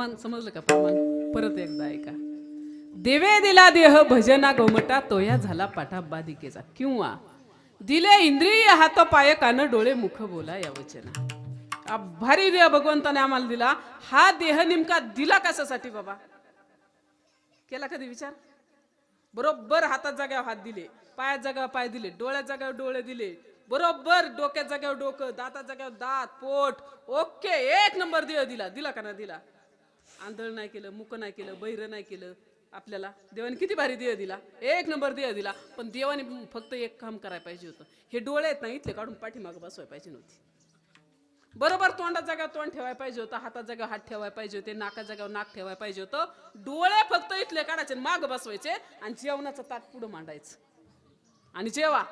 प्रमाण समजलं का प्रमाण? परत एकदा ऐका. देवे दिला देह भजना गोमटा तोया झाला पाठा बाधिकेचा. किंवा दिले इंद्रिय हात पाय कान डोळे मुख बोला या वचना. आ, भारी देह भगवंताने आम्हाला दिला. हा देह नेमका दिला कशासाठी बाबा? केला कधी विचार? बरोबर हातात जाग्यावर हात दिले पायात जाग्यावर पाय दिले डोळ्यात जाग्यावर डोळे दिले. बरोबर डोक्यात जाग्यावर डोकं दातात जाग्यावर दात पोट. ओके एक नंबर देह दिला. दिला का ना दिला? आंधळ नाही केलं मुक नाही केलं बहिर नाही केलं आपल्याला. देवाने किती भारी देह दिला. एक नंबर देह दिला. पण देवाने फक्त एक काम करायला पाहिजे होतं. हे डोळे आहेत ना इथले काढून पाठीमागं बसवायला पाहिजे नव्हती. बरोबर तोंडात जागा तोंड ठेवायला पाहिजे होतं हातात जागा हात ठेवायला पाहिजे होते नाका जागावर नाक ठेवायला पाहिजे होतं. डोळे फक्त इथले काढायचे माग बसवायचे आणि जेवणाचं ताट पुढं मांडायचं. आणि जेवा.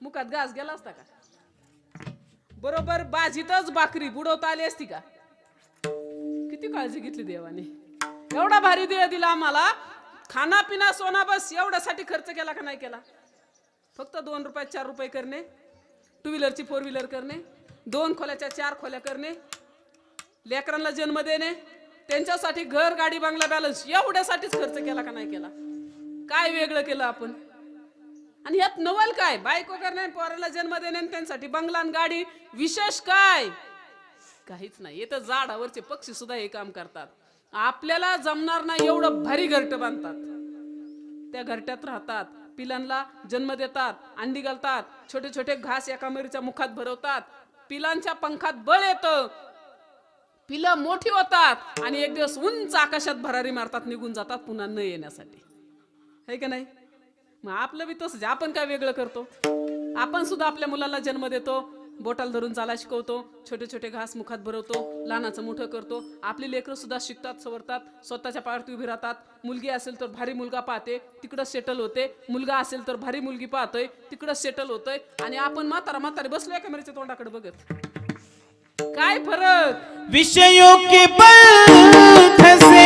मुखात घास गेला असता का? बरोबर बाजीतच भाकरी बुडवता आली असती का? किती काळजी घेतली देवाने. एवढा भारी देह दिला आम्हाला. खाना पिना सोना बस एवढ्यासाठी खर्च केला का नाही केला? फक्त दोन रुपयात चार रुपये करणे. टू व्हीलरची फोर व्हीलर करणे. दोन खोल्याच्या चार खोल्या करणे. लेकरांना जन्म देणे. त्यांच्यासाठी घर गाडी बांगला बॅलन्स एवढ्यासाठीच खर्च केला का नाही केला? काय वेगळं केलं आपण? आणि यात नवल काय? बायको करणे पोराला जन्म देणे आणि त्यांसाठी बंगला आणि गाडी. विशेष काय? काहीच नाही. इथं झाडावरचे पक्षी सुद्धा हे काम करतात. आपल्याला जमणार नाही एवढं भारी घरट बांधतात. त्या घरट्यात राहतात. पिलांना जन्म देतात अंडी घालतात छोटे छोटे घास एका मरीच्या मुखात भरवतात. पिलांच्या पंखात बळ येतं. पिलं मोठी होतात आणि एक दिवस उंच आकाशात भरारी मारतात निघून जातात पुन्हा न येण्यासाठी. है का नाही? मग आपलं बी तसंच आपण काय वेगळं करतो? आपण सुद्धा आपल्या मुलाला जन्म देतो. बोटाला धरून चाला शिकवतो छोटे छोटे घास मुखात भरवतो लहानाचं मोठं करतो. आपली लेकरं सुद्धा शिकतात सवरतात स्वतःच्या पायावरती उभी राहतात. मुलगी असेल तर भारी मुलगा पाहते तिकडं सेटल होते. मुलगा असेल तर भारी मुलगी पाहतोय तिकडं सेटल होतोय. आणि आपण म्हातारा म्हातारे बसलोय कॅमेऱ्याच्या तोंडाकडे बघत. काय फरक? विषयों के बंध से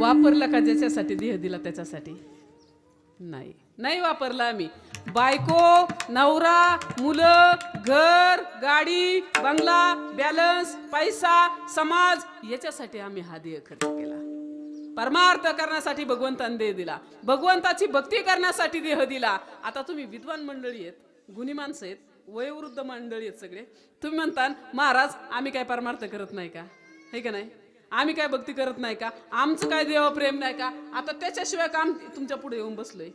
वापरला का ज्याच्यासाठी देह दिला त्याच्यासाठी? नाही. नाही वापरला आम्ही. बायको नवरा मुलं घर गाडी बंगला बॅलन्स पैसा समाज याच्यासाठी आम्ही हा देह खर्च केला. परमार्थ करण्यासाठी भगवंतान देह दिला. भगवंताची भक्ती करण्यासाठी देह दिला. आता तुम्ही विद्वान मंडळी आहेत गुणी माणसं आहेत वयोवृद्ध मंडळी आहेत सगळे. तुम्ही म्हणता महाराज आम्ही काय परमार्थ करत नाही का? हे का नाही? आम्ही काय भक्ती करत नाही का? आमचं काय देवा प्रेम नाही का? आता त्याच्याशिवाय काम तुमच्यापुढे येऊन बसलोय.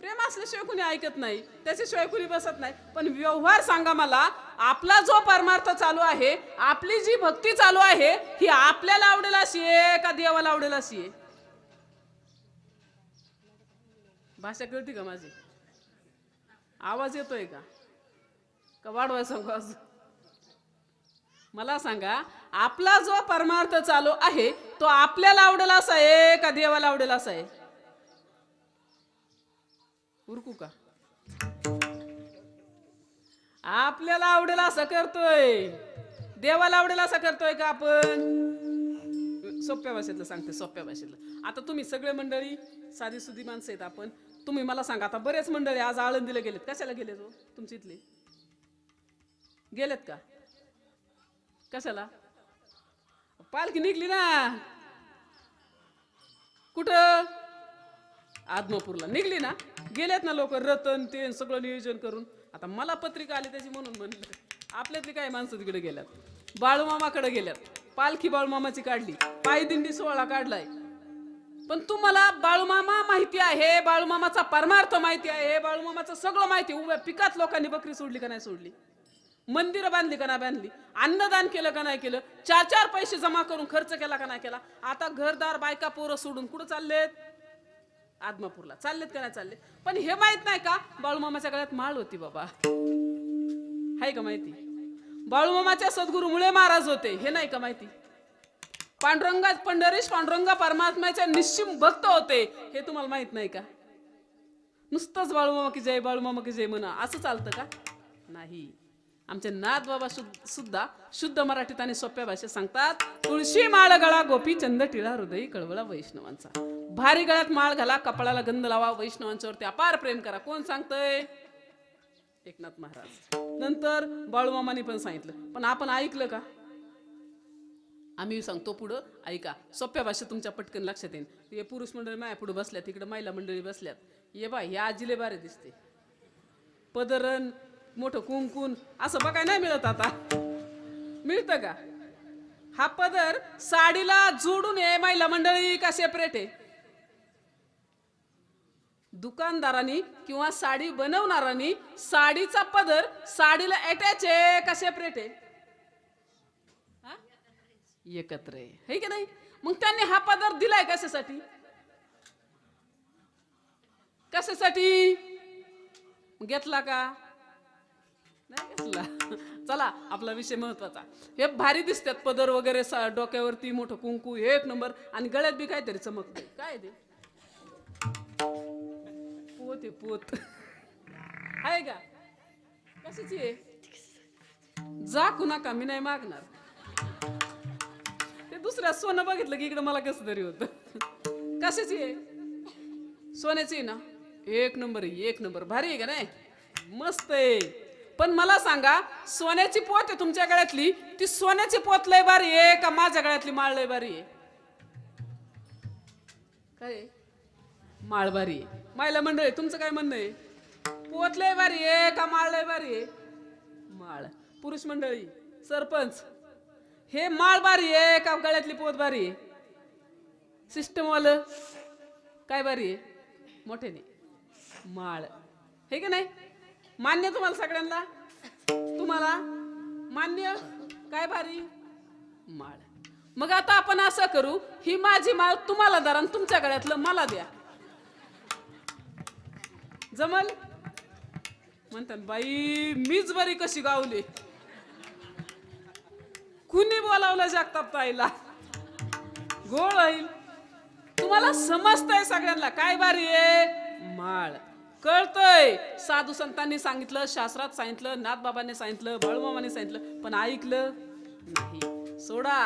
प्रेम असल्याशिवाय कुणी ऐकत नाही. त्याच्याशिवाय कुणी बसत नाही. पण व्यवहार सांगा मला आपला जो परमार्थ चालू आहे आपली जी भक्ती चालू आहे ही आपल्याला आवडेल अशी आहे का देवाला आवडेल अशी आहे? भाषा कळती का माझी? आवाज येतोय का? का वाढवाय सांगू अजून मला सांगा आपला जो परमार्थ चालू आहे तो आपल्याला आवडेल असा आहे का देवाला आवडेल असा आहे? उरकू का? आपल्याला आवडेल असं करतोय. देवाला आवडेल असं करतोय का आपण? सोप्या भाषेतलं सांगते सोप्या भाषेतलं. आता तुम्ही सगळे मंडळी साधी सुधी माणसं आहेत आपण. तुम्ही मला सांगा आता बरेच मंडळी आज आळंदीला गेलेत. कशाला गेले तो हो? तुमच्या इथले. गेलेत का? कशाला? पालखी निघली ना. कुठं? आदमापूरला. निघली ना. गेलेत ना लोक रतन ते सगळं नियोजन करून. आता मला पत्रिका आली त्याची म्हणून म्हणलं. आपल्यातली काय माणसं तिकडे गेल्यात. बाळूमामाकडे गेल्यात. पालखी बाळूमामाची काढली. पायदिंडी सोहळा काढलाय. पण तुम्हाला बाळूमामा माहिती आहे बाळूमामाचा परमार्थ माहिती आहे बाळूमामाचं सगळं माहिती. आहे. उभ्या पिकात लोकांनी बकरी सोडली का नाही सोडली? मंदिरं बांधली का नाही बांधली? अन्नदान केलं का नाही केलं? चार चार पैसे जमा करून खर्च केला का नाही केला? आता घरदार बायका पोरं सोडून कुठं चाललेत? आदमापूरला. चाललेत का नाही चालले पण हे माहीत नाही का? बाळूमामाच्या गळ्यात माळ होती बाबा. आहे का माहिती? बाळूमामाच्या सद्गुरूमुळे महाराज होते. हे नाही का माहिती? पांडुरंगा पंढरीश पांडुरंगा परमात्म्याच्या निश्चिम भक्त होते. हे तुम्हाला माहीत नाही का? नुसतंच बाळूमामा की जय बाळूमामा की जय म्हणा. असं चालतं का? नाही. आमचे नाथ बाबा सुद्धा शुद्ध मराठीत आणि सोप्या भाषेत सांगतात तुळशी माळ गळा गोपी चंद टिळा हृदय कळवळा वैष्णवांचा. भारी गळ्यात माळ घाला कपाळाला गंध लावा वैष्णवांच्यावरती अपार प्रेम करा. कोण सांगतय? एकनाथ महाराज. नंतर बाळूमामाने पण सांगितलं. पण आपण ऐकलं का? आम्ही सांगतो पुढं ऐका. सोप्या भाषेत तुमच्या पटकन लक्षात येईल हे पुरुष मंडळी माया पुढे बसल्यात तिकडे महिला मंडळी बसल्यात. ये बा हे आजीले बारे दिसते. पदरण मोठं कुंकून असं बघाय नाही मिळत आता. मिळतं का? हा पदर साडीला जोडून आहे महिला मंडळी का सेपरेट आहे? दुकानदारांनी किंवा साडी बनवणारांनी साडीचा पदर साडीला अटॅच आहे का सेपरेट आहे? हा? एकत्र आहे. है की नाही? मग त्यांनी हा पदर दिलाय कशासाठी? कशासाठी? घेतला का? नाही चला आपला विषय महत्त्वाचा. हे भारी दिसतात पदर वगैरे सा- डोक्यावरती मोठं कुंकू एक नंबर आणि गळ्यात बी काहीतरी चमकते काय ते? पोत आहे पोत. आहे का? कशाची आहे? जा कुणा मी नाही मागणार. ते दुसऱ्या सोनं बघितलं की इकडं मला कसं तरी होत. कशाची आहे? सोन्याची आहे ना? एक नंबर एक नंबर भारी आहे का नाही? मस्त आहे. पण मला सांगा सोन्याची पोत आहे तुमच्या गळ्यातली ती सोन्याची पोत लय भारी आहे का माझ्या गळ्यातली माळ लय भारी आहे? काय माळ भारी आहे. मायला मंडळी तुमचं काय म्हणणं आहे? पोत लय भारी आहे का माळ लय भारी आहे? माळ. पुरुष मंडळी सरपंच हे माळ बारी आहे का गळ्यातली पोत बारी आहे? सिस्टमवालं काय बारी आहे? मोठ्याने माळ. हे की नाही? मान्य तुम्हाला सगळ्यांना? तुम्हाला? मान्य? काय भारी? माळ. मग आता आपण असं करू ही माझी माळ तुम्हाला दरान आणि तुमच्या गळ्यातलं मला द्या. जमल? म्हणतात बाई मीच बरी कशी गावली. कुणी बोलावलं जगताप ताईला गोळ होईल. तुम्हाला समजतंय सगळ्यांना काय बारी आहे? माळ. कळतंय. साधू संतांनी सांगितलं शास्त्रात सांगितलं नाथबाबांनी सांगितलं बळमामाने सांगितलं पण ऐकलं नाही. सोडा.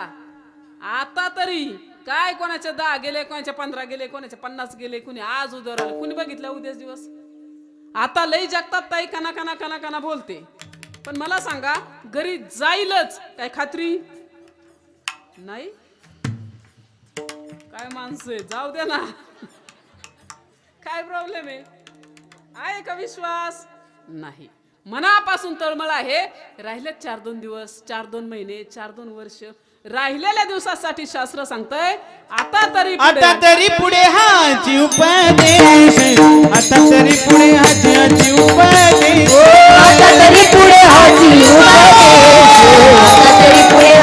आता तरी काय कोणाचे दहा गेले कोणाचे पंधरा गेले कोणाचे पन्नास गेले कुणी आज उदर आलं कुणी बघितलं उद्याच दिवस? आता लई जगतात ताई कना कना कना कना बोलते. पण मला सांगा घरी जाईलच काय खात्री? नाही? काय माणसं आहे जाऊ दे ना. काय प्रॉब्लेम आहे? आहे का विश्वास? नाही. मनापासून तळमळ आहे राहिले चार दोन दिवस चार दोन महिने चार दोन वर्ष. राहिलेल्या दिवसासाठी शास्त्र सांगतंय आता तरी पुढे. आता तरी पुढे हाची उपदेश. आता तरी पुढे हाची उपदेश. आता तरी पुढे हाची उपदेश. आता तरी पुढे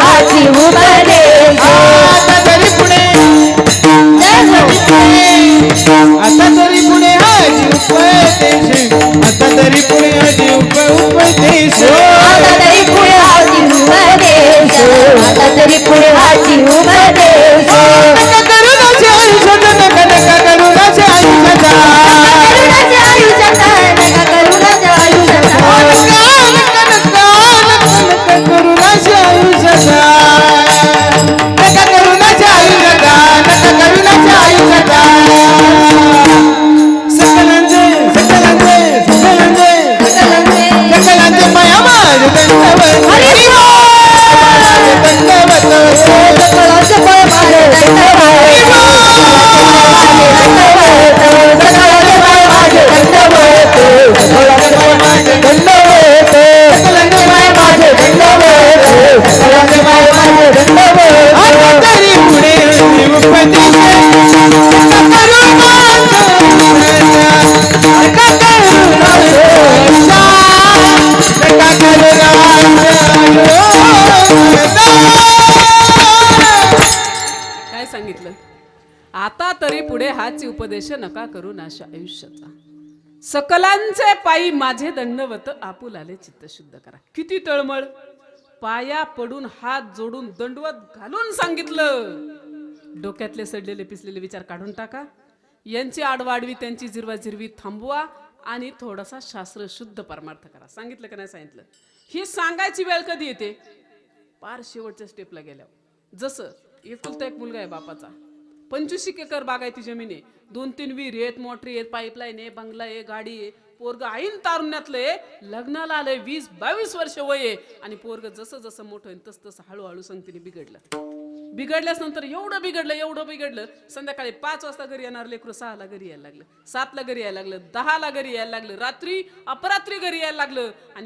तरी उपदेश नका करू नाश आयुष्याचा. सकलांचे पायी माझे दंडवत आपुलाले चित्त शुद्ध करा. किती तळमळ. पाया पडून हात जोडून दंडवत घालून सांगितलं. डोक्यातले सडलेले पिसलेले विचार काढून टाका. यांची आडवाडवी त्यांची जिरवाजिरवी थांबवा आणि थोडासा शास्त्र शुद्ध परमार्थ करा. सांगितलं का नाही सांगितलं? ही सांगायची वेळ कधी येते? पार शेवटच्या स्टेपला गेल्यावर. जसं एकुलता एक मुलगा आहे बापाचा. पंचवीस एकर बागायती जमीन आहे. दोन तीन विहीर आहेत मोटरी आहेत पाईपलाईन आहे बंगला आहे गाडी आहे. पोरग आईन तारुण्यातलं आहे. लग्नाला आलंय वीस बावीस वर्ष वय आहे. आणि पोरग जसं जसं मोठं होईल तसं तसं हळूहळू संगतीने बिघडलं. बिघडल्यास नंतर एवढं बिघडलं एवढं बिघडलं. संध्याकाळी पाच वाजता घरी येणार लेकरू सहाला घरी यायला लागलं. सातला घरी यायला लागलं दहाला घरी यायला लागलं. रात्री अपरात्री घरी यायला लागलं. आणि